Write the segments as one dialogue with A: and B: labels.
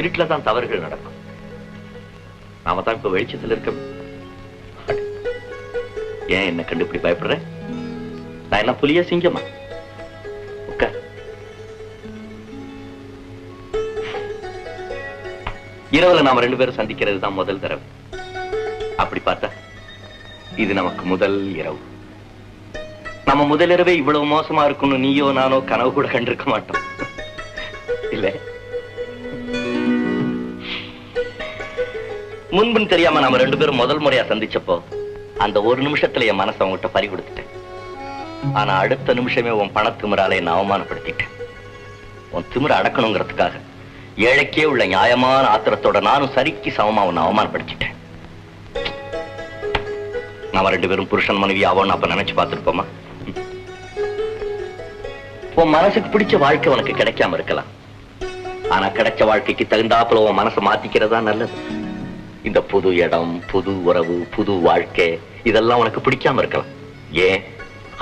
A: இருட்டுல தான் தவறுகள் நடக்கும். நாம தான் இப்ப வெளிச்சத்தில் இருக்க ஏன் என்ன கண்டு இப்படி பயப்படுற? நான் என்ன புலிய சிங்கமா? இரவுல நாம ரெண்டு பேரும் சந்திக்கிறது தான் முதல் தடவை. அப்படி பார்த்தா இது நமக்கு முதல் இரவு. நம்ம முதல் இரவே இவ்வளவு மோசமா இருக்கும்னு நீயோ நானோ கனவு கூட கண்டிருக்க மாட்டோம். இல்ல? முன்பின் தெரியாம நாம ரெண்டு பேரும் முதல் முறையா சந்திச்சப்போ அந்த ஒரு நிமிஷத்துல என் மனசை அவங்ககிட்ட பறி கொடுத்துட்டேன். ஆனா அடுத்த நிமிஷமே உன் பணத்திமிரால என்ன அவமானப்படுத்திட்டேன். உன் திமிர அடக்கணுங்கிறதுக்காக. ஏழைக்கே உள்ள நியாயமான ஆத்திரத்தோட நானும் சரிக்கு சமமா உன்னை அவமானப்படுத்திட்டேன். நாம ரெண்டு பேரும் புருஷன் மனைவி ஆவோம்னு அப்ப நினைச்சு பார்த்திருப்போமா? உன் மனசுக்கு பிடிச்ச வாழ்க்கை உனக்கு கிடைக்காம இருக்கலாம். ஆனா கிடைச்ச வாழ்க்கைக்கு தகுந்தாப்புல உன் மனசை மாத்திக்கிறதா நல்லது. இந்த புது இடம் புது உறவு புது வாழ்க்கை இதெல்லாம் உனக்கு பிடிக்காம இருக்கலாம். ஏன்?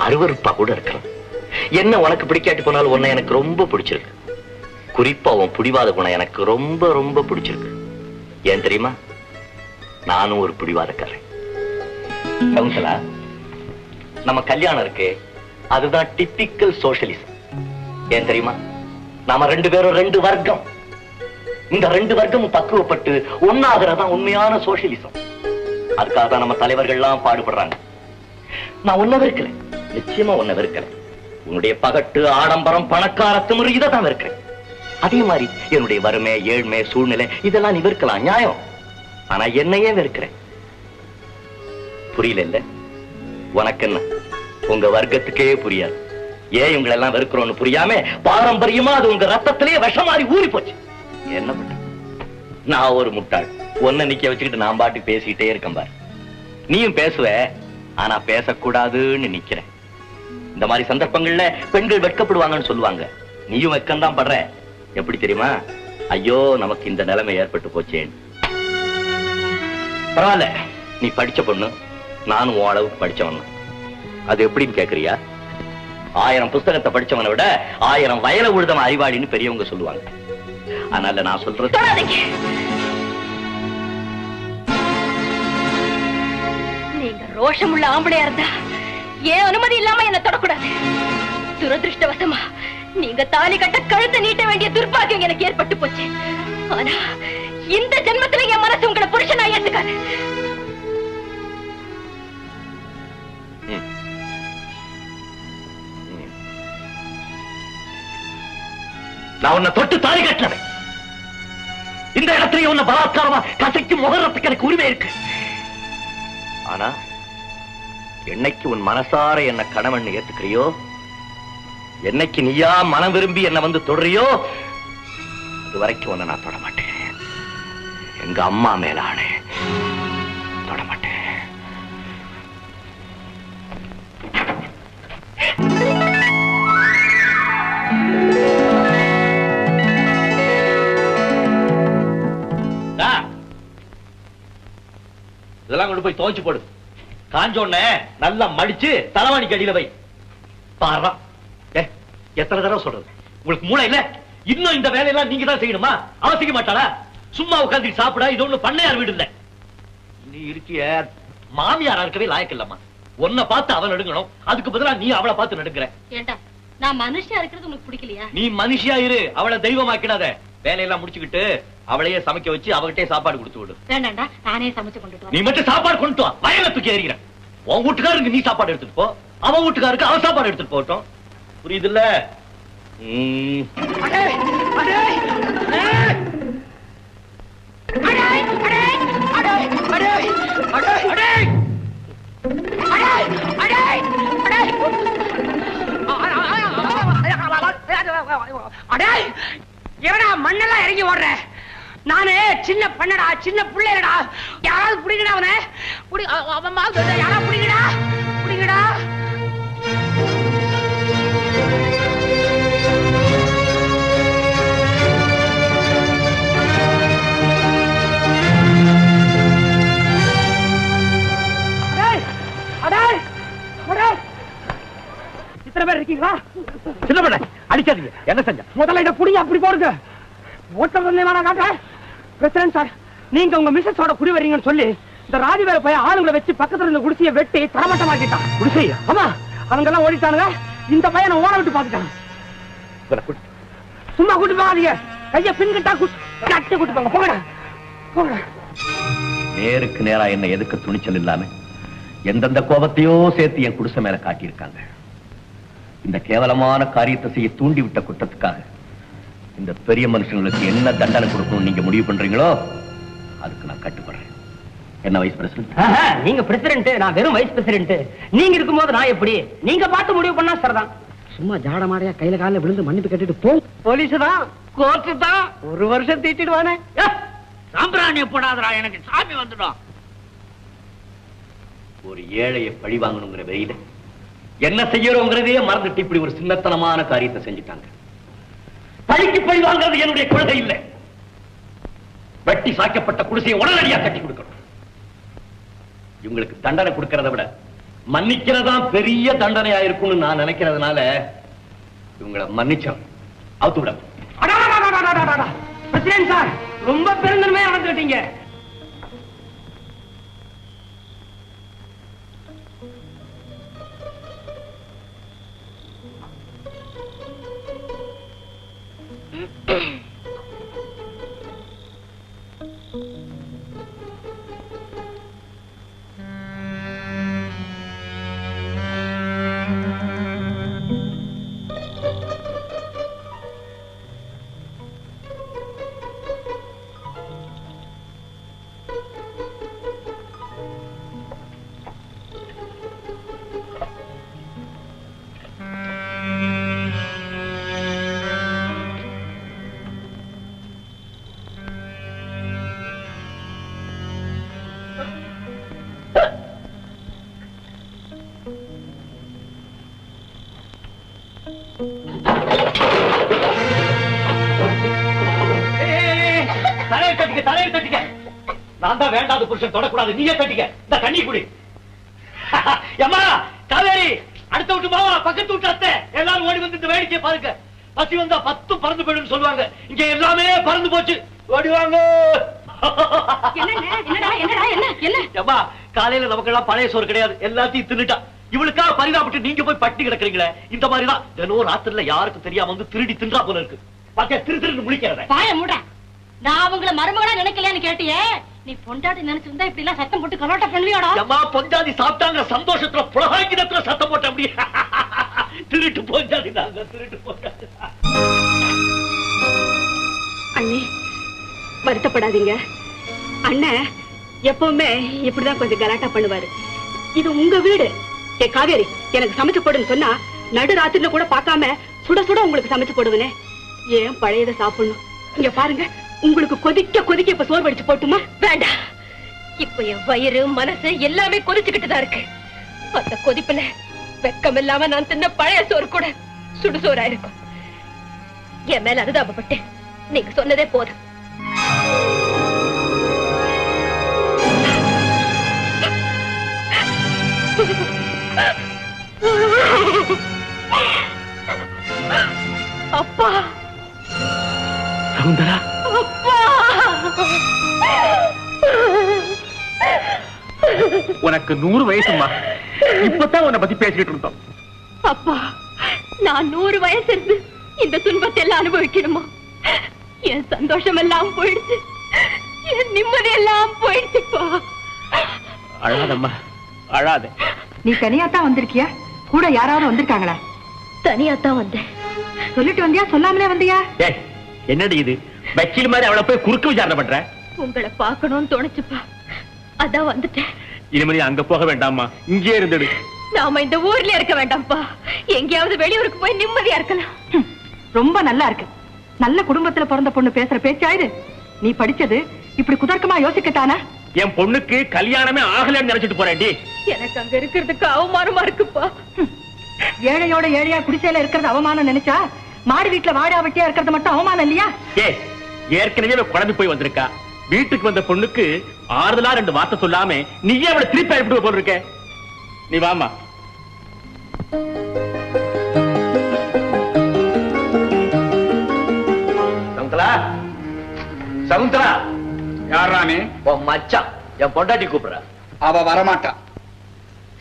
A: அருவருப்பா கூட இருக்கலாம். என்ன உனக்கு பிடிக்காட்டி போனாலும் உன்னை எனக்கு ரொம்ப பிடிச்சிருக்கு. குறிப்பா உன் பிடிவாத குணம் எனக்கு ரொம்ப ரொம்ப பிடிச்சிருக்கு. ஏன் தெரியுமா? நானும் ஒரு பிடிவாதக்காரன். சகுந்தலா நம்ம கல்யாணம் இருக்கு. அதுதான் டிப்பிக்கல் சோசியலிசம் ஏன் தெரியுமா? நாம ரெண்டு பேரும் ரெண்டு வர்க்கம். இந்த ரெண்டு வர்க்கமும் பக்குவப்பட்டு ஒன்னாகிறதா உண்மையான சோசியலிசம் அதுக்காக தான் நம்ம தலைவர்கள்லாம் பாடுபடுறாங்க. நான் ஒன்ன வெறுக்கிறேன் நிச்சயமா ஒன்ன வெறுக்கிறேன் உன்னுடைய பகட்டு ஆடம்பரம் பணக்காரத்து முறை இதை தான் வெறுக்கிறேன். அதே மாதிரி என்னுடைய வறுமை ஏழ்மை சூழ்நிலை இதெல்லாம் நீ வெறுக்கலாம் நியாயம். ஆனா என்னையே வெறுக்கிறேன் புரியல இல்ல உனக்கு என்ன? உங்க வர்க்கத்துக்கே புரியாது. ஏன் இவங்களை எல்லாம் வெறுக்கிறோம்னு புரியாம பாரம்பரியமா அது உங்க ரத்தத்திலேயே விஷம் மாதிரி ஊறி போச்சு. என்ன பண்ண? நான் ஒரு முட்டாள். ஒன்ன நிக்க வச்சுக்கிட்டு நான் பாட்டு பேசிக்கிட்டே இருக்கேன் பாரு. நீயும் பேசுவ ஆனா பேசக்கூடாதுன்னு நிக்கிறேன் இந்த மாதிரி சந்தர்ப்பங்கள்ல பெண்கள் வெட்கப்படுவாங்கன்னு சொல்லுவாங்க. நீயும் வெக்கம் தான் படுற. எப்படி தெரியுமா? ஐயோ நமக்கு இந்த நிலைமை ஏற்பட்டு போச்சேன் பரவாயில்ல நீ படிச்ச பொண்ணு. நானும் உன் அளவுக்கு படிச்சவன். அது எப்படின்னு கேக்குறியா? ஆயிரம் புஸ்தகத்தை படிச்சவனை விட ஆயிரம் வயல உழுதம் அறிவாளின்னு பெரியவங்க சொல்லுவாங்க. அதனால நான் சொல்றது
B: நீங்க ரோஷம் உள்ள ஆம்பளையா இருந்தா ஏன் அனுமதி இல்லாம என்ன தொடக்கூடாது? துரதிருஷ்டவசமா நீங்க தாலி கட்ட கழுத்தை நீட்ட வேண்டிய துர்பாகியம் எனக்கு ஏற்பட்டு போச்சு. ஆனா இந்த ஜென்மத்துல என் மனசு உங்களை புருஷனா ஏத்துக்காது.
A: நான் உன்னை தொட்டு தாலி கட்டினவன். இந்த இடத்துல உன்னை பலாத்காரமா கசைக்கு முகரத்துக்கு எனக்கு உரிமை இருக்கு. ஆனா என்னைக்கு உன் மனசார என்ன கணவன் ஏத்துக்கிறியோ என்னைக்கு நீயா மனம் விரும்பி என்ன வந்து தொடறியோ அது வரைக்கும் உன்னை நான் தொட மாட்டேன் எங்க அம்மா மேலான தொட மாட்டேன் இதெல்லாம் கொண்டு போய் துவைச்சு போடு. காஞ்ச உடனே நல்லா மடிச்சு தலைவாணிக்கு அடியில வை. பாரு. எத்தனை தடவை சொல்றது? உங்களுக்கு மூளை இல்ல? இன்னும் இந்த வேலையெல்லாம் நீங்க தான் செய்யணுமா? அவசிக்க மாட்டாளா? சும்மா உட்கார்ந்து சாப்பிட இது ஒண்ணு பண்ணையார் வீடு இல்ல. நீ இருக்கிய மாமியாரா இருக்கவே லாயக்கு இல்லம்மா. உன்னை பார்த்து அவன் நடுங்கணும். அதுக்கு பதிலா நீ அவளை பார்த்து நடுங்கிற.
B: ஏண்டா நான் மனுஷியா இருக்கிறது உனக்கு பிடிக்கலையா?
A: நீ மனுஷியா இரு. அவளை தெய்வமாக்கிடாத. வேலையெல்லாம் முடிச்சுக்கிட்டு அவளையே சமைக்க வச்சு அவகிட்டே சாப்பாடு கொடுத்து விடு.
B: வேண்டாண்டா நானே சமைச்சு கொண்டுட்டு
A: நீ மட்டும் சாப்பாடு கொண்டு வா. வயல தூக்கி எறிகிற உன் வீட்டுக்காரருக்கு நீ சாப்பாடு எடுத்துட்டு போ. அவன் வீட்டுக்காருக்கு அவன் சாப்பாடு எடுத்துட்டு போகட்டும். புரியுதுல்ல? ம்.
C: எவடா மண்ணெல்லாம் இறங்கி ஓடுற? நானு சின்ன பண்ணடா சின்ன பிள்ளைடா யாராவது புடிங்கடா அவனை? புடி அவன் மாதிரி யாராவது புடிங்கடா புடிங்கடா. பேர் இருக்கீங்களா?
D: சின்ன பண்ண அடிக்காதீங்க. என்ன செஞ்ச?
C: முதல்ல இதை புடிங்க அப்படி போடுங்க. வந்து வேணா காட்டுறேன். பிரசிடன்ட் சார் நீங்க உங்க மிஸ்ஸஸோட குடி வரீங்கன்னு சொல்லி இந்த ராஜவேல போய் ஆளுங்களை வச்சு பக்கத்துல இருந்த குடிசையை வெட்டி தரமட்டமாக்கிட்டான்.
D: குடிசையா?
C: ஆமா அவங்க எல்லாம் ஓடிட்டானுங்க. இந்த பையனை ஓட விட்டு
D: கூட்டு
C: சும்மா கூட்டு போகாதீங்க. கைய பின்கிட்டா கட்டி கூட்டு போங்க. போங்க. போங்க.
A: நேருக்கு நேரா என்ன எதுக்க துணிச்சல் இல்லாம எந்தெந்த கோபத்தையோ சேர்த்து என் குடிசை மேல காட்டியிருக்காங்க. இந்த கேவலமான காரியத்தை செய்ய தூண்டி விட்ட குற்றத்துக்காக இந்த பெரிய மனுஷங்களுக்கு என்ன தண்டனை கொடுக்கணும் நீங்க முடிவு பண்றீங்களோ அதுக்கு நான் கட்டுப்படுறேன். என்ன வைஸ் பிரசிடன்ட்
C: நீங்க பிரசிடென்ட் நான் வெறும் வைஸ் பிரசிடென்ட் நீங்க இருக்கும்போது நான் எப்படி? நீங்க பார்த்து முடிவு பண்ணா சரிதான்.
E: சும்மா ஜாட மாடையா கையில காலில் விழுந்து மன்னிப்பு கேட்டுட்டு போ.
C: போலீஸ் தான் கோர்ட்டு தான் ஒரு வருஷம் தீட்டிடுவானே.
D: சாம்பிராணிய போடாதடா எனக்கு சாமி வந்துடும்.
A: ஒரு ஏழையை பழி வாங்கணுங்கிற வெயில என்ன செய்யறோங்கிறதையே மறந்துட்டு இப்படி ஒரு சின்னத்தனமான காரியத்தை செஞ்சுட்டாங்க. பழிக்கு பழி வாங்குறது என்னுடைய கொள்கை இல்லை. வெட்டி சாய்க்கப்பட்ட குடிசையை உடனடியா கட்டி கொடுக்கணும். இவங்களுக்கு தண்டனை கொடுக்கறத விட மன்னிக்கிறதா பெரிய தண்டனையா இருக்கும்னு நான் நினைக்கிறதுனால இவங்களை மன்னிச்சோம் அவுத்து விட
C: பிரசிடென்ட் சார் ரொம்ப பெருந்தன்மையா நடந்துட்டீங்க
A: தட்டிக்க தலையை தட்டிக்க. நான் தான் வேண்டாத புருஷன் தொடக்கூடாது நீயே தட்டிக்க. இந்த தண்ணி குடி. அம்மா காவேரி அடுத்த விட்டு மாவா பக்கத்து விட்டு அத்தை. எல்லாரும் ஓடி வந்து இந்த வேடிக்கை பாருங்க. பசி வந்தா பத்து பறந்து போயிடும் சொல்லுவாங்க. இங்க எல்லாமே பறந்து போச்சு. ஓடி வாங்க.
B: என்னங்க? என்னடா என்னடா என்ன என்ன?
A: அம்மா காலையில நமக்கு எல்லாம் பழைய சோறு கிடையாது. எல்லாத்தையும் தின்னுட்டா. இவளுக்காக பரிதாபப்பட்டு நீங்க போய் பட்டி கிடக்குறீங்களே இந்த மாதிரிதான். தினம் ராத்திரில யாருக்கும் தெரியாம வந்து திருடி தின்றா போல இருக்கு. பாக்க திரு திரு முழிக்கிறத.
B: பாய மூட நான் அவங்கள மருமகளா நினைக்கலையான்னு கேட்டியே. நீ பொண்டாட்டி நினைச்சிருந்தா இப்படி எல்லாம் சத்தம் போட்டு கலாட்டம் பண்ணுவியாடா
A: அம்மா பொஞ்சாதி சாப்பிட்டாங்க சந்தோஷத்துல புலகாங்கிதத்துல சத்தம் போட்ட அப்படி. திருட்டு பொஞ்சாதி நாங்க திருட்டு
B: அண்ணே வருத்தப்படாதீங்க. அண்ணன் எப்பவுமே இப்படிதான் கொஞ்சம் கலாட்டா பண்ணுவாரு. இது உங்க வீடு. ஏ காவேரி எனக்கு சமைச்சு போடுன்னு சொன்னா நடு ராத்திரில கூட பார்க்காம சுட சுட உங்களுக்கு சமைச்சு போடுவனே. ஏன் பழையதை சாப்பிடணும்? இங்க பாருங்க. உங்களுக்கு கொதிக்க கொதிக்க இப்ப சோறு வடிச்சு போட்டுமா? வேண்டாம். இப்ப என் வயிறு மனசு எல்லாமே கொதிச்சுக்கிட்டுதான் இருக்கு. அந்த கொதிப்புல வெக்கம் இல்லாம நான் தின்ன பழைய சோறு கூட சுடுசோறா இருக்கும். என் மேல அனுதாபப்பட்டு நீங்க சொன்னதே போதும்.
D: உனக்கு நூறு வயசுமா இப்பதான் உன்னை பத்தி பேசிக்கிட்டு இருந்தோம்.
B: அப்பா நான் நூறு வயசு இருந்து இந்த துன்பத்தை எல்லாம் அனுபவிக்கணுமா? என் சந்தோஷம் எல்லாம் போயிடுச்சு. என் நிம்மதி எல்லாம் போயிடுச்சுப்பா
D: அழாதம்மா அழாத.
E: நீ தனியா தான் வந்திருக்கியா? கூட யாராவது வந்திருக்காங்களா?
B: தனியா தான் வந்தேன்.
E: சொல்லிட்டு வந்தியா? சொல்லாமலே வந்தியா?
D: ஏய் என்னடி இது? வக்கீல் மாதிரி அவளை போய் குறுக்கு விசாரணை பண்ற?
B: உங்களை பார்க்கணும்னு தோணுச்சுப்பா. அதான் வந்துட்டேன்.
D: இனிமே அங்க போக வேண்டாமா இங்கே இருந்துடு.
B: நாம இந்த ஊர்ல இருக்க வேண்டாம்ப்பா. எங்கேயாவது வெளியூருக்கு போய் நிம்மதியா இருக்கலாம்.
E: ரொம்ப நல்லா இருக்கு. நல்ல குடும்பத்துல பிறந்த பொண்ணு பேசுற பேச்சாயிரு நீ படிச்சது இப்படி குதர்க்கமா யோசிக்கத்தானா
D: என் பொண்ணுக்கு கல்யாணமே ஆகலன்னு நினைச்சிட்டு போறேன்டி.
B: எனக்கு அங்க இருக்கிறதுக்கு அவமானமா இருக்குப்பா.
E: ஏழையோட ஏழையா குடிசையில இருக்கிறது அவமானம் நினைச்சா மாடி வீட்டுல வாடா வெட்டியா இருக்கிறது மட்டும் அவமானம் இல்லையா?
D: ஏய் ஏற்கனவே குழம்பி போய் வந்திருக்கா. வீட்டுக்கு வந்த பொண்ணுக்கு ஆறுதலா ரெண்டு வார்த்தை சொல்லாம நீயே அவளை திருப்பி அனுப்பிடுவ போல் இருக்க. நீ வாமா
F: சமுத்திரா சமுத்திரா
A: யாரா மச்சான். என் பொண்டாட்டி கூப்பிடுற.
F: அவ வரமாட்டா.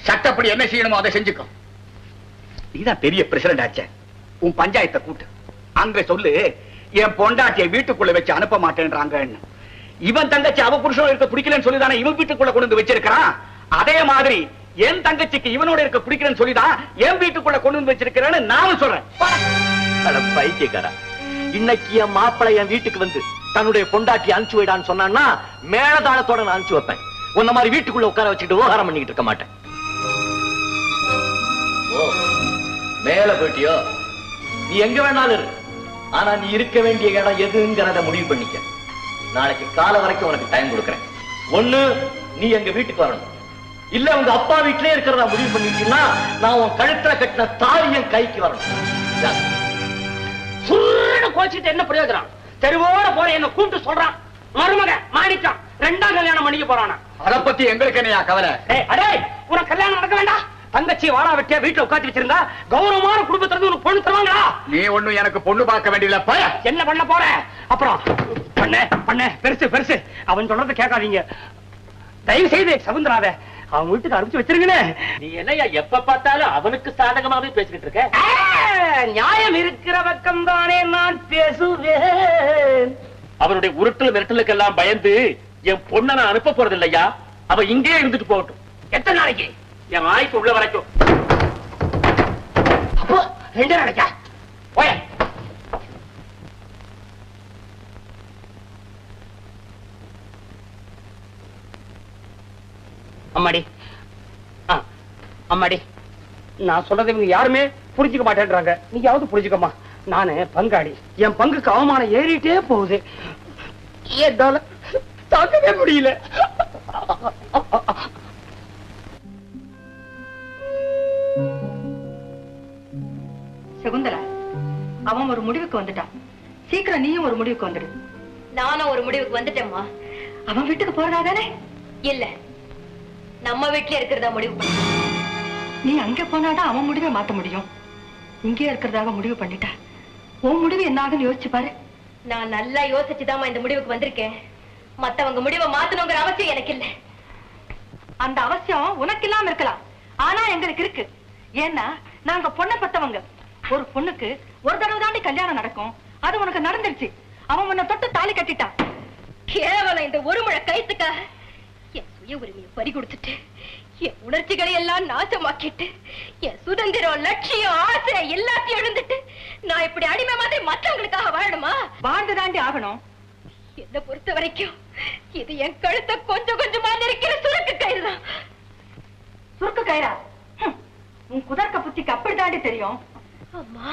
F: சட்டப்படி என்ன செய்யணுமோ அதை செஞ்சுக்கோ. நீதான் பெரிய பிரசிடண்ட் ஆச்ச. உன் பஞ்சாயத்தை கூட்டு அங்க சொல்லு என் பொண்டாட்டியை வீட்டுக்குள்ள வச்சு அனுப்ப மாட்டேன்றாங்கன்னு. இவன் தங்கச்சி அவ புருஷனோட இருக்க பிடிக்கலன்னு சொல்லிதானே இவன் வீட்டுக்குள்ள கொண்டு வந்து வச்சிருக்கிறான்? அதே மாதிரி என் தங்கச்சிக்கு இவனோட இருக்க பிடிக்கலன்னு சொல்லிதான் என் வீட்டுக்குள்ள கொண்டு வந்து வச்சிருக்கிறேன்னு நானும் சொல்றேன்.
A: அட இன்னைக்கு என் மாப்பிள்ளை என் வீட்டுக்கு வந்து தன்னுடைய பொண்டாட்டி அனுப்பிச்சு வைடான்னு சொன்னான்னா மேலதாளத்தோட நான் அனுப்பிச்சு வைப்பேன். உன்ன மாதிரி வீட்டுக்குள்ள உட்கார வச்சுட்டு விவகாரம் பண்ணிக்கிட்டு இருக்க மாட்டேன். மேல போயிட்டியோ? நீ எங்க வேணாலும் இரு. ஆனா நீ இருக்க வேண்டிய இடம் எதுங்கிறத முடிவு பண்ணிக்க. நாளைக்கு கால வரைக்கும் உனக்கு டைம் கொடுக்கறேன். ஒண்ணு நீ எங்க வீட்டுக்கு வரணும். இல்ல உங்க அப்பா வீட்டிலே இருக்கிறதா முடிவு பண்ணிட்டீங்கன்னா நான் உன் கழுத்துல கட்டின தாலி என் கைக்கு வரணும்.
C: சுருன்னு கோச்சிட்டு என்ன பிரயோஜனம்? தெருவோட போற என்ன கூப்பிட்டு சொல்றான். மருமக மாணிக்கம் ரெண்டாம் கல்யாணம் பண்ணிக்க போறானா.
F: அத பத்தி எங்களுக்கு என்னையா கவலை?
C: அடே உனக்கு கல்யாணம் நடக்க வேண்டாம். தங்கச்சி வாடா வெட்டியா வீட்டுல உட்காந்து வச்சிருந்தா கௌரவமான குடும்பத்துல இருந்து உனக்கு பொண்ணு தருவாங்களா?
F: நீ ஒண்ணும் எனக்கு பொண்ணு பார்க்க வேண்டியல பய.
C: என்ன பண்ண போற? அப்புறம் பண்ண பண்ண. பெருசு பெருசு. அவன் சொல்றத கேட்காதீங்க. தயவு செய்து சகுந்தராத அவன் வீட்டுக்கு அனுப்பிச்சு வச்சிருங்கன்னு
D: நீ என்னையா எப்ப பார்த்தாலும் அவனுக்கு சாதகமாவே பேசிக்கிட்டு இருக்க?
C: நியாயம் இருக்கிற பக்கம் தானே நான் பேசுவேன்.
D: அவனுடைய உருட்டல் மிரட்டலுக்கெல்லாம் பயந்து என் பொண்ணை நான் அனுப்ப போறது இல்லையா அவ இங்கேயே இருந்துட்டு போகட்டும்.
C: எத்தனை நாளைக்கு?
D: என் ஆயுசு உள்ள வரைக்கும்.
C: அப்போ ரெண்டு நாளைக்கா போய. அம்மாடி. அம்மாடி. நான் சொல்றதை இவங்க யாருமே புரிஞ்சுக்க மாட்டேன்றாங்க. நீயாவது புரிஞ்சுக்கம்மா. நானு பங்காளி. என் பங்குக்கு அவமானம் ஏறிட்டே போகுது. என்னால தாக்கவே முடியல.
E: சகுந்தலா. அவன் ஒரு முடிவுக்கு வந்துட்டான். சீக்கிரம் நீயும் ஒரு முடிவுக்கு வந்துடு.
B: நானும் ஒரு முடிவுக்கு வந்துட்டேம்மா.
E: அவன் வீட்டுக்கு போறதா தானே?
B: இல்ல. நம்ம வீட்டுல இருக்கிறதா முடிவு
E: நீ அங்க போனாதான் அவன் முடிவை மாத்த முடியும். இங்கே இருக்கிறதாக முடிவு பண்ணிட்டா. உன் முடிவு என்ன ஆகுன்னு யோசிச்சு பாரு.
B: நான் நல்லா யோசிச்சுதாம்மா இந்த முடிவுக்கு வந்திருக்கேன். மத்தவங்க முடிவை மாத்தணுங்கிற அவசியம் எனக்கு இல்ல
E: அந்த அவசியம் உனக்கு இல்லாம இருக்கலாம். ஆனா எங்களுக்கு இருக்கு. ஏன்னா நாங்க பொண்ணை பத்தவங்க. ஒரு பொண்ணுக்கு ஒரு தடவை தாண்டி கல்யாணம் நடக்கும். அது உனக்கு நடந்துருச்சு. அவன் உன்னை தொட்டு தாலி கட்டிட்டான்.
B: கேவலம் இந்த ஒரு முழை கைத்துக்காக என் சுய உரிமையை பறி கொடுத்துட்டு என் உணர்ச்சிகளை எல்லாம் நாசமாக்கிட்டு என் சுதந்திரம் லட்சியம் ஆசை எல்லாத்தையும் எழுந்துட்டு நான் இப்படி அடிமை மாதிரி மற்றவங்களுக்காக வாழணுமா?
E: வாழ்ந்து தாண்டி ஆகணும்.
B: என்னை பொறுத்த வரைக்கும் இது என் கழுத்தை கொஞ்சம் கொஞ்சமா நெருக்கிற சுருக்கு கயிறுதான்.
E: சுருக்கு கயிறா? ஹம், உன் குதர்க்க புத்திக்கு அப்படி தாண்டி தெரியும்.
B: அம்மா.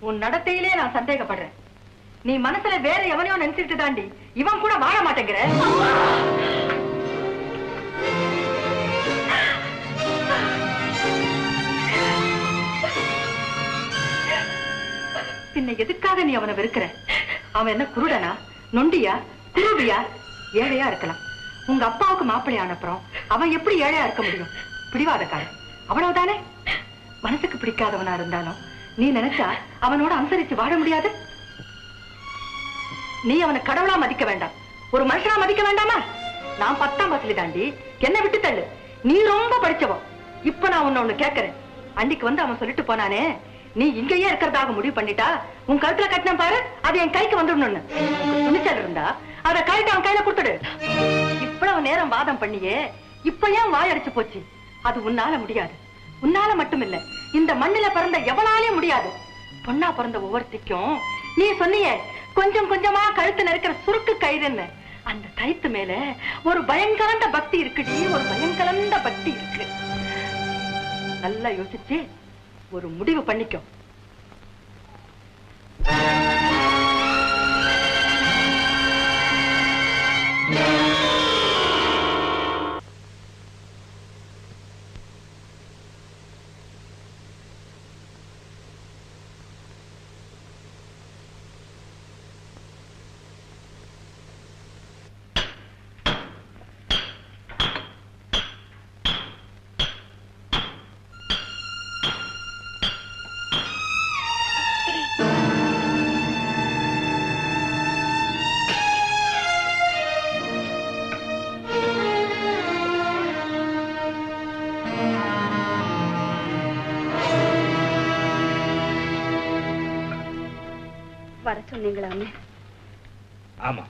E: உன் நடத்தையிலே நான் சந்தேகப்படுறேன். நீ மனசுல வேற எவனையோ நினைச்சிட்டு தாண்டி இவன் கூட வாழ மாட்டேங்கிற. பின்ன எதுக்காக நீ அவனை வெறுக்கிற? அவன் என்ன குருடனா? நொண்டியா? குருவியா ஏழையா இருக்கலாம். உங்க அப்பாவுக்கு மாப்பிள்ளை அனுப்புறோம் அவன் எப்படி ஏழையா இருக்க முடியும்? பிடிவாதக்காரன். அவ்வளவுதானே மனசுக்கு பிடிக்காதவனா இருந்தாலும் நீ நினைச்சா அவனோட அனுசரிச்சு வாழ முடியாது? நீ அவனை கடவுளா மதிக்க வேண்டாம். ஒரு மனுஷனா மதிக்க வேண்டாமா? நான் பத்தாம் வசதி தாண்டி என்ன விட்டு தள்ளு. நீ ரொம்ப படிச்சவன் இப்ப நான் உன்னை ஒண்ணு கேக்குறேன். அன்னைக்கு வந்து அவன் சொல்லிட்டு போனானே நீ இங்கேயே இருக்கிறதாக முடிவு பண்ணிட்டா உன் கழுத்துல கட்டின பாரு அது என் கைக்கு வந்துடணும்னு. துணிச்சல் இருந்தா அத கழட்டு அவன் கையில கொடுத்துடு. இவ்வளவு நேரம் வாதம் பண்ணியே இப்ப ஏன் வாயடிச்சு போச்சு? அது உன்னால முடியாது. உன்னால மட்டும் இல்ல இந்த மண்ணில பிறந்த எவனாலே முடியாது. பொண்ணா பிறந்த ஒவ்வொருத்திக்கும் நீ சொன்னிய கொஞ்சம் கொஞ்சமா கழுத்து நெருக்கிற சுருக்கு கயிறுன்னு. அந்த கழுத்து மேல ஒரு பயங்கலந்த பக்தி இருக்குடி ஒரு பயங்கலந்த பக்தி இருக்கு. நல்லா யோசிச்சு ஒரு முடிவு பண்ணிக்கும்
G: Thank. சொன்னீங்களாமே?
F: ஆமா.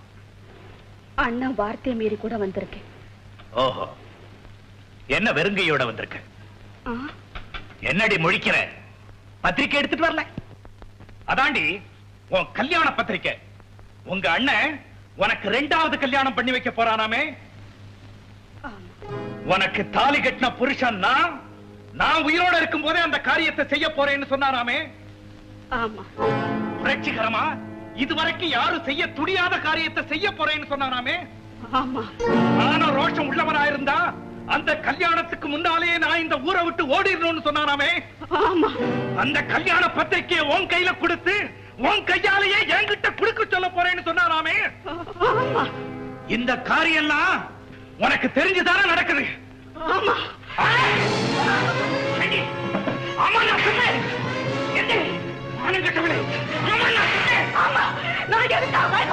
G: அண்ணா வார்த்தையை மீறி கூட வந்திருக்கேன்
F: ஓஹோ. என்ன வெறுங்கையோட வந்திருக்க? என்னடி முழிக்கிற? பத்திரிக்கை எடுத்துட்டு வரல. அதாண்டி உன் கல்யாண பத்திரிக்கை. உங்க அண்ணன் உனக்கு ரெண்டாவது கல்யாணம் பண்ணி வைக்க போறானாமே. உனக்கு தாலி கட்டின புருஷன் நான் நான் உயிரோட இருக்கும் போதே அந்த காரியத்தை செய்ய போறேன்னு சொன்னாராமே?
G: ஆமா.
F: புரட்சிகரமா? இதுவரைக்கும் யாரும் செய்ய துடியாத காரியத்தை செய்ய போறேன்னு சொன்னாராமே. ஆனா ரோஷம் உள்ளவனா இருந்தா அந்த கல்யாணத்துக்கு முன்னாலே நான் இந்த ஊரை விட்டு ஓடிடணும்னு சொன்னாராமே.
G: ஆமா.
F: அந்த கல்யாண பத்திரிக்கையை உன் கையில கொடுத்து உன் கையாலேயே என்கிட்ட குடுக்க சொல்ல போறேன்னு சொன்னாராமே. இந்த காரியம்லாம் உனக்கு தெரிஞ்சுதானே நடக்குது.
G: ஆமா.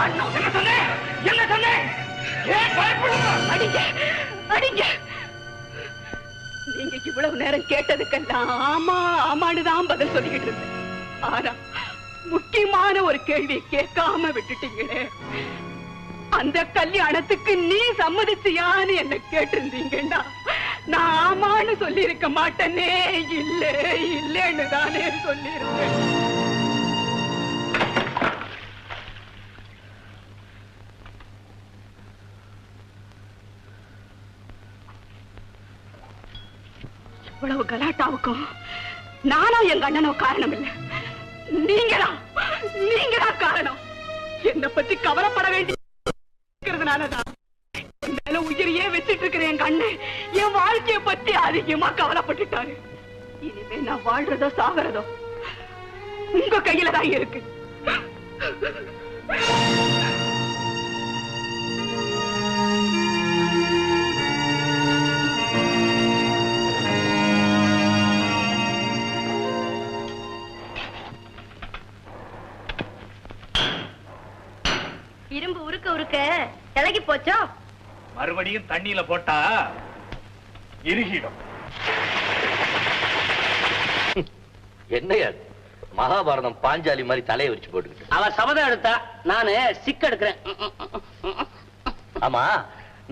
F: என்ன சொன்னேன்? என்ன சொன்னேன்? ஏன் பயப்படணும்?
G: அடிங்க அடிங்க நீங்க இவ்வளவு நேரம் கேட்டதுக்கெல்லாம் ஆமா ஆமான்னு தான் பதில் சொல்லிக்கிட்டு இருந்தேன் ஆனா முக்கியமான ஒரு கேள்வி கேட்காம விட்டுட்டீங்களே அந்த கல்யாணத்துக்கு நீ சம்மதிச்சியான்னு என்ன கேட்டிருந்தீங்கன்னா நான் ஆமான்னு சொல்லியிருக்க மாட்டேனே இல்லை இல்லைன்னு தானே சொல்லியிருப்பேன் இவ்வளவு கலாட்டாவுக்கும் நானும் எங்க அண்ணனும் காரணம் இல்ல நீங்களா நீங்களா காரணம். என்ன பத்தி கவலைப்பட வேண்டியதுனாலதான் மேல உயிரையே வச்சிட்டு இருக்கிற எங்க அண்ணன் என் வாழ்க்கைய பத்தி அதிகமா கவலைப்பட்டுட்டாரு. இனிமே நான் வாழ்றதோ சாவறதோ உங்க கையில தான் இருக்கு.
B: இரும்பு உருக்க உருக்க இலகி போச்சோ?
F: மறுபடியும் தண்ணியில போட்டா இறுகிடும்.
A: என்னையா? மகாபாரதம் பாஞ்சாலி மாதிரி தலையை வச்சு போட்டுக்கிட்டு.
C: அவ சபதம் எடுத்தா நானு சிக்க எடுக்கிறேன்.
A: ஆமா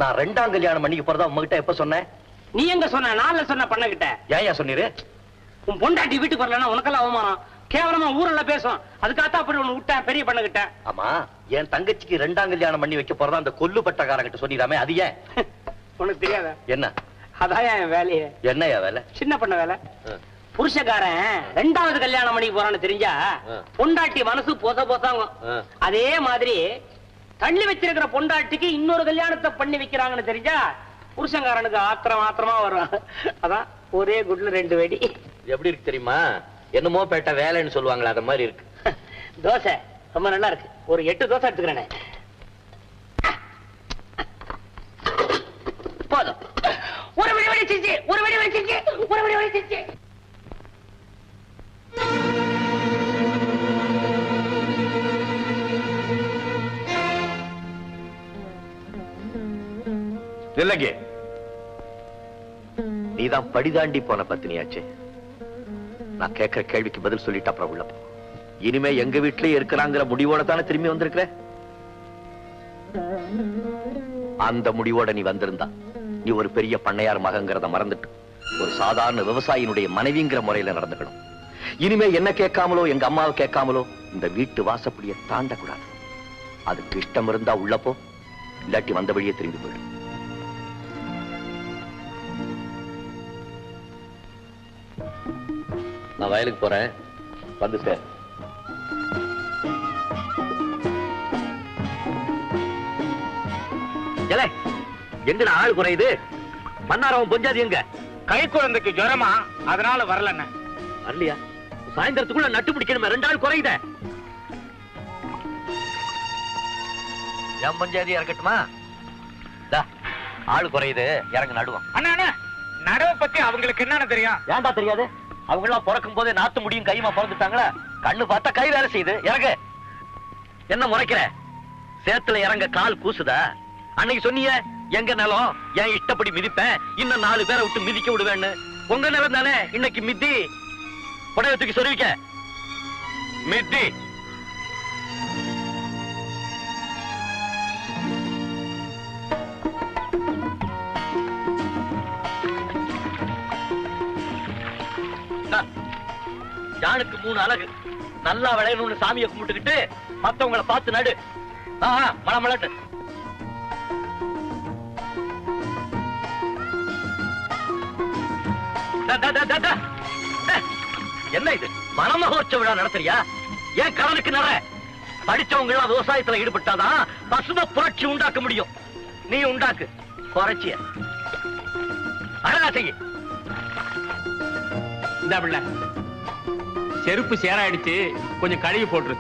A: நான் ரெண்டாம் கல்யாணம் பண்ணிக்க போறதா உங்ககிட்ட எப்ப சொன்னேன்?
C: நீ எங்க சொன்ன? நான்ல சொன்ன பண்ணகிட்ட.
A: ஏயா சொன்னீரு?
C: உன் பொண்டாட்டி வீட்டுக்கு வரலன்னா உனக்கெல்லாம் அவமானம். கேவலமா ஊர்ல பேசும் அதுக்காகத்தான் அப்படி ஒண்ணு விட்டேன் பெரிய பண்ணகிட்ட
A: ஆமா என் தங்கச்சிக்கு ரெண்டாம் கல்யாணம் பண்ணி வைக்க போறதா அந்த கொல்லு பட்டக்காரங்கிட்ட சொல்லிடாமே அது ஏன்?
C: உனக்கு தெரியாத?
A: என்ன?
C: அதான் என் வேலையே.
A: என்னையா வேலை?
C: சின்ன பண்ண வேலை. புருஷக்காரன் ரெண்டாவது கல்யாணம் பண்ணி போறான்னு தெரிஞ்சா. பொண்டாட்டி மனசு பொச பொசாங்க. அதே மாதிரி தள்ளி வச்சிருக்கிற பொண்டாட்டிக்கு இன்னொரு கல்யாணத்தை பண்ணி வைக்கிறாங்கன்னு தெரிஞ்சா புருஷன்காரனுக்கு ஆத்திரம் ஆத்திரமா வரும் அதான் ஒரே குட்ல ரெண்டு வெடி.
A: எப்படி இருக்கு தெரியுமா? என்னமோ பேட்ட வேலைன்னு சொல்லுவாங்களே அத மாதிரி இருக்கு.
C: தோசை. ரொம்ப நல்லா இருக்கு. ஒரு எட்டு தோசை எடுத்துக்கிறேனே. போதும். ஒரு வெடி வெடிச்சிருச்சு ஒரு வெடி வெடிச்சிருச்சு ஒரு வெடி வெடிச்சிருச்சு
A: இல்லைங்க. நீதான் படிதாண்டி போன பத்தினியாச்சே. நான் கேட்கிற கேள்விக்கு பதில் சொல்லிட்டு அப்புறம் உள்ள இனிமே எங்க வீட்லயே இருக்கிறாங்கிற முடிவோட தானே திரும்பி வந்திருக்கிற? அந்த முடிவோட நீ வந்திருந்தா நீ ஒரு பெரிய பண்ணையார் மகங்கிறத மறந்துட்டு ஒரு சாதாரண விவசாயினுடைய மனைவிங்கிற முறையில நடந்துக்கணும். இனிமே என்ன கேட்காமலோ எங்க அம்மாவை கேட்காமலோ இந்த வீட்டு வாசப்படியை தாண்டக்கூடாது. அதுக்கு இஷ்டம் இருந்தா உள்ளப்போ இல்லாட்டி வந்த வழியே திரும்பி போயிடும் நான் வயலுக்கு போறேன். வந்து சார். எங்க ஆள் குறையுது? மன்னாரவன் பொஞ்சாதி எங்க?
F: கை குழந்தைக்கு ஜுரமா அதனால வரலண்ணே.
A: வரலையா? சாயந்தரத்துக்குள்ள நட்டு பிடிக்கணுமே ரெண்டு ஆள் குறையுத. என் பஞ்சாதி இறக்கட்டுமா? தா, ஆள் குறையுது இறங்கு நடுவோம்.
F: அண்ணா அண்ணா நடவை பத்தி அவங்களுக்கு என்னன்னு தெரியும்?
A: ஏன்டா தெரியாது? அவங்களாம் பிறக்கும் போதே நாத்து முடியும் கையுமா பிறந்துட்டாங்களா? கண்ணு பார்த்தா கை வேலை செய்யுது. இறங்கு. என்ன முறைக்கிற? சேத்துல இறங்க கால் கூசுதா? அன்னைக்கு சொன்னீங்க எங்க நிலம்? என் இஷ்டப்படி மிதிப்பேன்? இன்னும் நாலு பேரை விட்டு மிதிக்க விடுவேன்னு. உங்க நிலம் தானே? இன்னைக்கு மித்தி புடவை தூக்கி சொல்லிவிக்க மித்தி ஜானுக்கு மூணு அழகு நல்லா விளையணும்னு சாமியை கும்பிட்டுக்கிட்டு மத்தவங்களை பார்த்து நடு. ஆ, ஆ, மழை மலட்டு என்ன இது? மனமகோற்சவ விழா நடத்துறியா? ஏன் கடனுக்கு நட படிச்சவங்க எல்லாம் விவசாயத்துல ஈடுபட்டாதான் பசும புரட்சி உண்டாக்க முடியும். நீ உண்டாக்கு. குறைச்சிய. அழகா செய்ய.
D: இந்த பிள்ளை. செருப்பு சேராயிடுச்சு கொஞ்சம் கழுவி போட்டுரு.